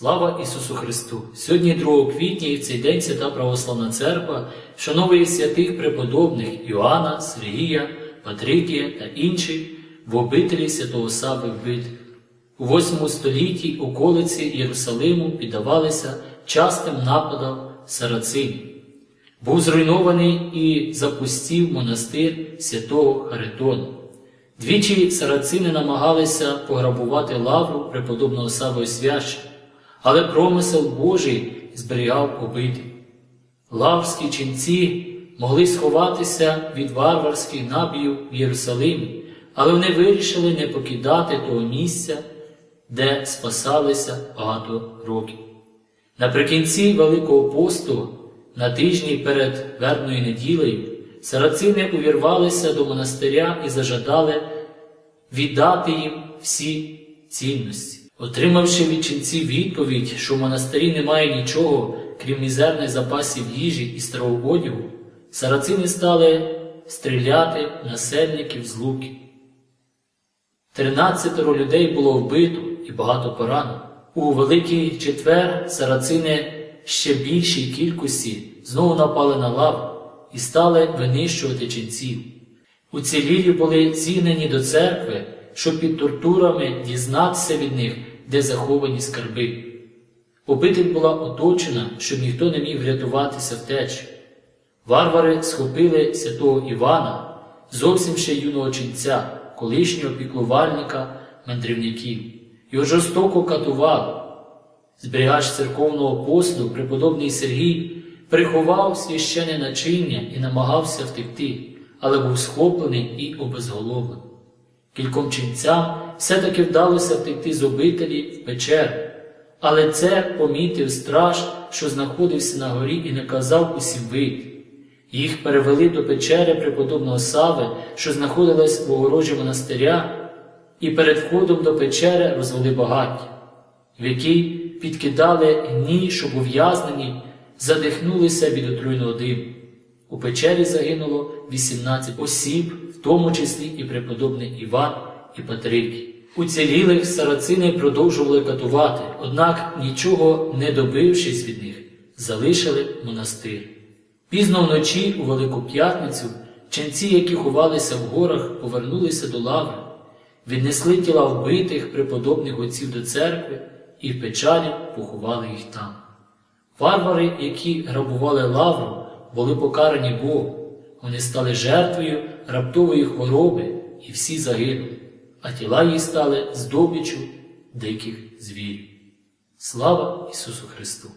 Слава Ісусу Христу! Сьогодні 2 квітня і в цей день Свята Православна Церква вшановує святих преподобних Іоанна, Сергія, Патрикія та інших в обителі святого Сави вбитих. У 8 столітті околиці Єрусалиму піддавалися частим нападам сарацинів. Був зруйнований і запустів монастир святого Харитона. Двічі сарацини намагалися пограбувати лавру преподобного Сави Освяща, але промисел Божий зберігав убитих. Лаврські ченці могли сховатися від варварських набіїв в Єрусалимі, але вони вирішили не покидати того місця, де спасалися багато років. Наприкінці Великого посту, на тижні перед вербною неділею, сарацини увірвалися до монастиря і зажадали віддати їм всі цінності. Отримавши від ченців відповідь, що в монастирі немає нічого, крім мізерних запасів їжі і старого одягу, сарацини стали стріляти насельників з луків. Тринадцятеро людей було вбито і багато поранено. У Великий четвер сарацини ще більшій кількості знову напали на лаву і стали винищувати ченців. Уцілілі були зігнані до церкви, щоб під тортурами дізнатися від них, де заховані скарби. Обитель була оточена, щоб ніхто не міг врятуватися втечі. Варвари схопили святого Івана, зовсім ще юного ченця, колишнього піклувальника мандрівників, його жорстоко катували. Зберігач церковного послу, преподобний Сергій, приховав священне начиння і намагався втекти, але був схоплений і обезголовлений. Кільком ченцям все-таки вдалося втекти з обителі в печеру, але це помітив страж, що знаходився на горі і наказав усім вийти. Їх перевели до печери преподобного Сави, що знаходилась в огорожі монастиря, і перед входом до печери розвели багаття, в якій підкидали гній, щоб ув'язнені задихнулися від отруйного диму. У печері загинуло 18 осіб, в тому числі і преподобний Іван і Патрикій. Уцілілих сарацини продовжували катувати, однак, нічого не добившись від них, залишили монастир. Пізно вночі, у Велику П'ятницю, ченці, які ховалися в горах, повернулися до лаври, віднесли тіла вбитих преподобних отців до церкви і в печалі поховали їх там. Варвари, які грабували лавру, були покарані Богом. Вони стали жертвою раптової хвороби і всі загинули, а тіла їх стали здобичу диких звірів. Слава Ісусу Христу!